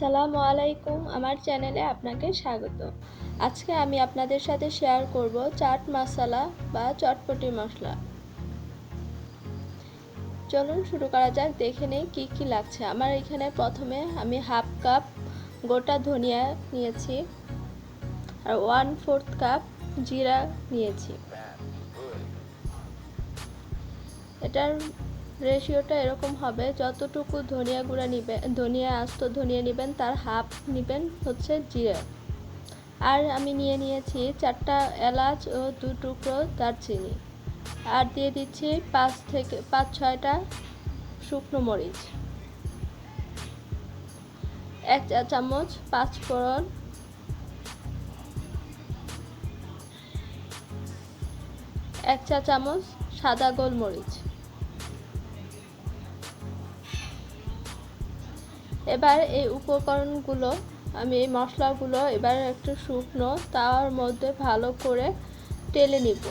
আসসালামু আলাইকুম, আমার চ্যানেলে আপনাকে স্বাগত। আজকে আমি আপনাদের সাথে শেয়ার করব চাট মশলা বা চটপটি মশলা। চলুন শুরু করা যাক, দেখে নেই কী কী লাগছে। আমার এখানে প্রথমে আমি হাফ কাপ গোটা ধনিয়া নিয়েছি আর ওয়ান ফোর্থ কাপ জিরা নিয়েছি। এটার রেশিওটা এরকম হবে, যতটুকু ধনিয়া গুঁড়া নিবেন, ধনিয়া আস্ত ধনিয়া নেবেন, তার হাফ নেবেন হচ্ছে জিরে। আর আমি নিয়ে নিয়েছি চারটা এলাচ ও দু টুকরো দারচিনি। আর দিয়ে দিচ্ছি পাঁচ থেকে, পাঁচ ছয়টা শুকনো মরিচ। এক চা, চামচ পাঁচ ফোড়ন। এক চা, চামচ সাদা গোলমরিচ। এবার এই উপকরণগুলো, আমি এই মশলাগুলো এবার একটু শুকনো, তার মধ্যে ভালো করে টেলে নিব।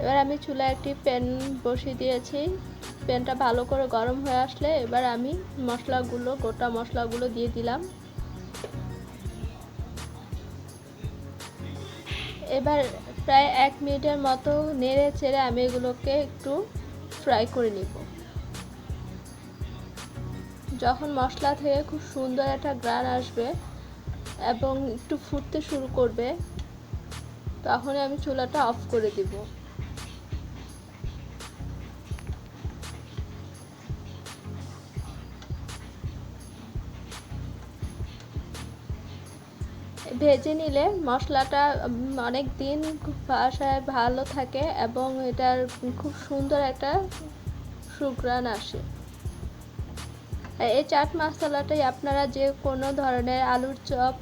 এবার আমি চুলায় একটি প্যান বসিয়ে দিয়েছি। প্যানটা ভালো করে গরম হয়ে আসলে এবার আমি মশলাগুলো, গোটা মশলাগুলো দিয়ে দিলাম। এবার প্রায় এক মিনিটের মতো নেড়ে চেড়ে আমি এগুলোকে একটু ফ্রাই করে নিব। যখন মশলা থেকে খুব সুন্দর একটা গ্রান আসবে এবং একটু ফুটতে শুরু করবে, তখনই আমি চুলাটা অফ করে দিব। ভেজে নিলে মশলাটা অনেক দিন বাসায় ভালো থাকে এবং এটার খুব সুন্দর একটা সুগ্রান আসে। এই চাট মশলাটাই আপনারা যে কোনো ধরনের আলুর চপ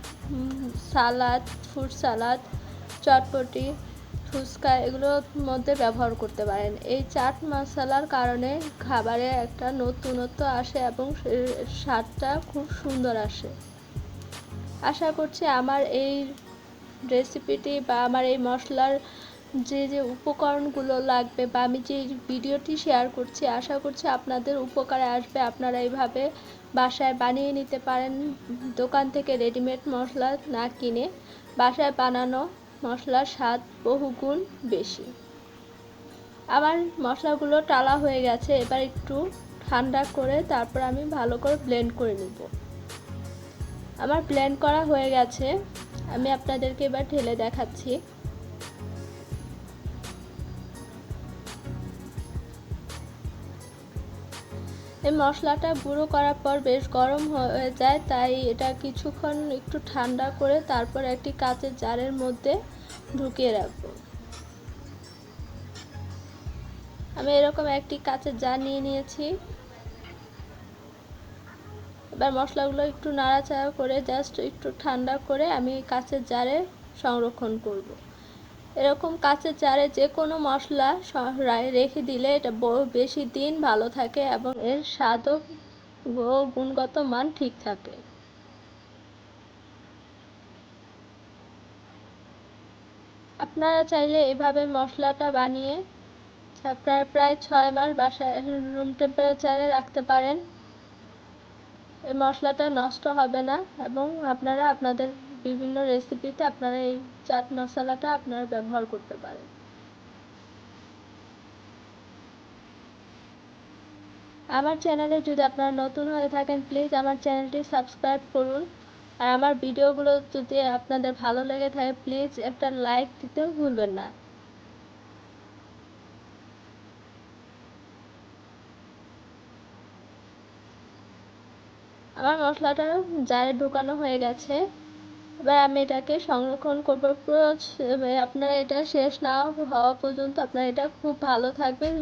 সালাদ ফ্রুট সালাদ চটপটি, ফুচকা, এগুলোর মধ্যে ব্যবহার করতে পারেন। এই চাট মশলার কারণে খাবারে একটা নতুনত্ব আসে এবং স্বাদটা খুব সুন্দর আসে। আশা করছি আমার এই রেসিপিটি বা আমার এই মশলার যে যে উপকরণগুলো লাগবে বা আমি যে ভিডিওটি শেয়ার করছি, আশা করছি আপনাদের উপকারে আসবে। আপনারা এইভাবে বাসায় বানিয়ে নিতে পারেন। দোকান থেকে রেডিমেড মশলা না কিনে বাসায় বানানো মশলার স্বাদ বহুগুণ বেশি। আমার মশলাগুলো টালা হয়ে গেছে, এবার একটু ঠান্ডা করে তারপর আমি ভালো করে ব্লেন্ড করে নিব। আমার ব্লেন্ড করা হয়ে গেছে। আমি আপনাদেরকে এবার ঢেলে দেখাচ্ছি। এই মশলাটা গুঁড়ো করার পর বেশ গরম হয়ে যায়, তাই এটা কিছুক্ষণ একটু ঠান্ডা করে তারপর একটি কাঁচের জারের মধ্যে ঢুকিয়ে রাখব আমি এরকম একটি কাঁচের জার নিয়ে নিয়েছি এবার মশলাগুলো একটু নাড়াচাড়া করে জাস্ট একটু ঠান্ডা করে আমি কাঁচের জারে সংরক্ষণ করব। এরকম কাঁচের জারে যে কোনো মশলা রেখে দিলে এটা বেশি দিন ভালো থাকে এবং এর স্বাদও গুণগত মান ঠিক থাকে। আপনারা চাইলে এভাবে মশলাটা বানিয়ে আপনারা প্রায় ছয় মাস বাসায় রুম টেম্পারেচারে রাখতে পারেন। এই মশলাটা নষ্ট হবে না এবং আপনারা আপনাদের বিভিন্ন রেসিপিতে আপনারা এই চাট মশলাটা আপনারা ব্যবহার করতে পারেন। আমার চ্যানেলে যদি আপনারা নতুন হয়ে থাকেন প্লিজ আমার চ্যানেলটি সাবস্ক্রাইব করুন। আর আমার ভিডিওগুলো যদি আপনাদের ভালো লেগে থাকে প্লিজ একটা লাইক দিতেও ভুলবেন না। আমার মশলাটা জারে ঢোকানো হয়ে গেছে। এবার আমি এটাকে সংরক্ষণ করব। আপনার এটা শেষ না হওয়া পর্যন্ত আপনার এটা খুব ভালো থাকবেন